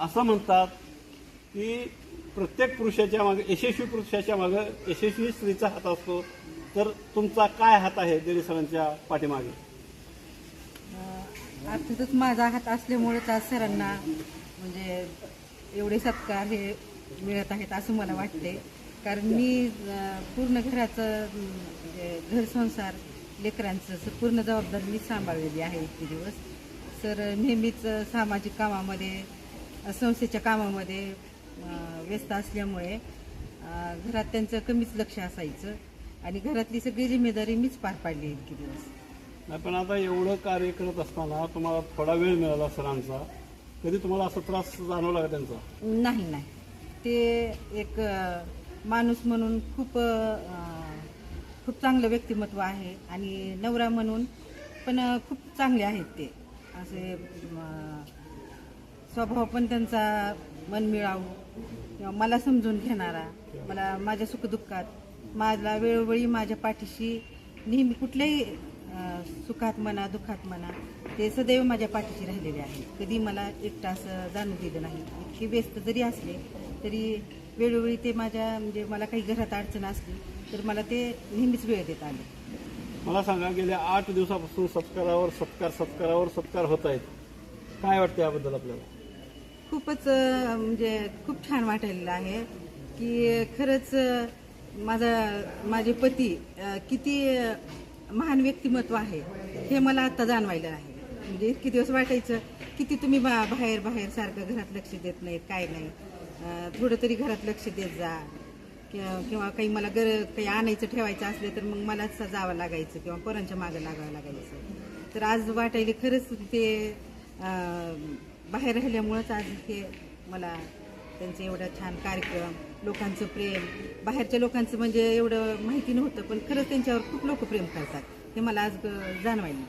असं म्हणतात की प्रत्येक पुरुषाच्या मागे यशस्वी पुरुषाच्या मागे यशस्वी स्त्रीचा हात असतो. तर तुमचा काय हात आहे देडी सरांच्या पाठीमागे? अर्थातच माझा हात असल्यामुळेच आज सरांना म्हणजे एवढे सत्कार हे मिळत आहेत असं मला वाटते कारण मी पूर्ण घराचं म्हणजे घर संसार लेकरांचं पूर्ण जबाबदारी मी सांभाळलेली आहे इतके दिवस. सर नेहमीच सामाजिक कामामध्ये संस्थेच्या कामामध्ये व्यस्त असल्यामुळे घरात त्यांचं कमीच लक्ष असायचं आणि घरातली सगळी जिम्मेदारी मीच पार पाडली इतके दिवस. नाही पण आता एवढं कार्य करत असताना तुम्हाला थोडा वेळ मिळाला सरांचा. कधी तुम्हाला असा त्रास जाणवला का त्यांचा? नाही नाही. ते एक माणूस म्हणून खूप खूप चांगलं व्यक्तिमत्व आहे आणि नवरा म्हणून पण खूप चांगले आहेत ते. असे स्वभाव पण त्यांचा मन मिळावू. किंवा मला समजून घेणारा मला माझ्या सुखदुःखात मला वेळोवेळी माझ्या पाठीशी नेहमी कुठल्याही सुखात म्हणा दुःखात म्हणा ते सदैव माझ्या पाठीशी राहिलेले आहे कधी मला एकटा असं जाणू दिलं नाही. इतके व्यस्त जरी असले तरी वेळोवेळी ते माझ्या म्हणजे मला काही घरात अडचण असली तर मला ते नेहमीच वेळ देत आले. मला सांगा गेल्या आठ दिवसापासून सत्कारावर सत्कार सत्कारावर सत्कार होत आहेत. काय वाटतं याबद्दल आपल्याला? खूपच म्हणजे खूप छान वाटायला आहे की खरंच माझा माझे पती किती महान व्यक्तिमत्व आहे हे मला आता जाणवायला आहे. म्हणजे इतके दिवस वाटायचं किती तुम्ही बा बाहेर बाहेर सारखं घरात लक्ष देत नाहीत काय नाही. थोडं तरी घरात लक्ष देत जा. किंवा काही मला गर काही आणायचं ठेवायचं असलं तर मग मलाच जावं लागायचं किंवा पोरांच्या मागं लागावं लागायचं. तर आज वाटायले खरंच ते बाहेर राहिल्यामुळंच आज हे मला त्यांचे एवढा छान कार्यक्रम लोकांचं प्रेम बाहेरच्या लोकांचं म्हणजे एवढं माहिती नव्हतं पण खरंच त्यांच्यावर खूप लोक प्रेम करतात. हे मला आज जाणवायला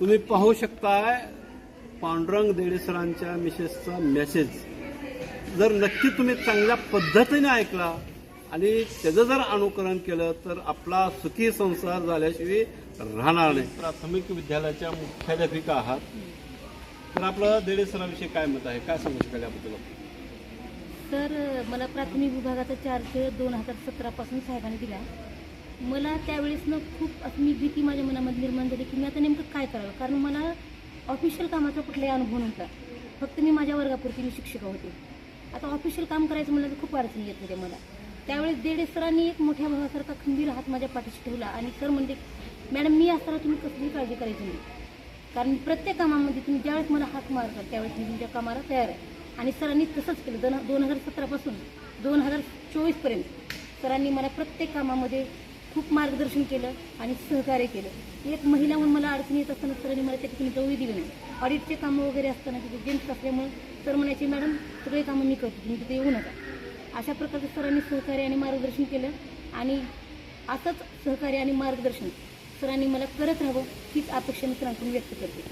तुम्ही पाहू शकताय पांडुरंग देडेसरांच्या मिसेसचा मेसेज. जर नक्की तुम्ही चांगल्या पद्धतीने ऐकला आणि त्याचं जर अनुकरण केलं तर आपला सुखी संसार झाल्याशिवाय राहणार नाही. प्राथमिक विद्यालयाच्या मुख्याध्यापिका आहात. तर आपलं देडेसराविषयी काय मत आहे? काय सांगू शकाल याबद्दल? तर मला प्राथमिक विभागाचा चार्ज दोन हजार सतरापासून साहेबांनी दिला. मला त्यावेळेसनं खूप असं मी भीती माझ्या मनामध्ये निर्माण झाली की मी आता नेमकं काय करावं? कारण मला ऑफिशियल कामाचा कुठलाही अनुभव नव्हता. फक्त मी माझ्या वर्गापुरती मी शिक्षिका होते. आता ऑफिशियल काम करायचं म्हणलं तर खूप अडचणी येत होते मला. त्यावेळेस देडे सरांनी एक मोठ्या भावासारखा खंबीर हात माझ्या पाठीशी ठेवला आणि सर म्हणते मॅडम मी असताना तुम्ही कसलीही काळजी करायची नाही. कारण प्रत्येक कामामध्ये तुम्ही ज्यावेळेस मला हाक मारता त्यावेळेस मी तुमच्या कामाला तयार आहे. आणि सरांनी तसंच केलं. दोन दोन हजार सतरापासून दोन हजार चोवीसपर्यंत सरांनी मला प्रत्येक कामामध्ये खूप मार्गदर्शन केलं आणि सहकार्य केलं. एक महिला म्हणून मला अडचणी येत असताना सरांनी मला त्या ठिकाणी जाऊही दिली नाही. ऑडिटचे कामं वगैरे असताना तिथे जेंट्स असल्यामुळे सर म्हणायचे मॅडम सगळे कामं मी करतो. तुम्ही तिथे येऊ नका. अशा प्रकारचं सरांनी सहकार्य आणि मार्गदर्शन केलं आणि असंच सहकार्य आणि मार्गदर्शन सरांनी मला करत राहावं हीच अपेक्षा मी सरांकडून व्यक्त करते.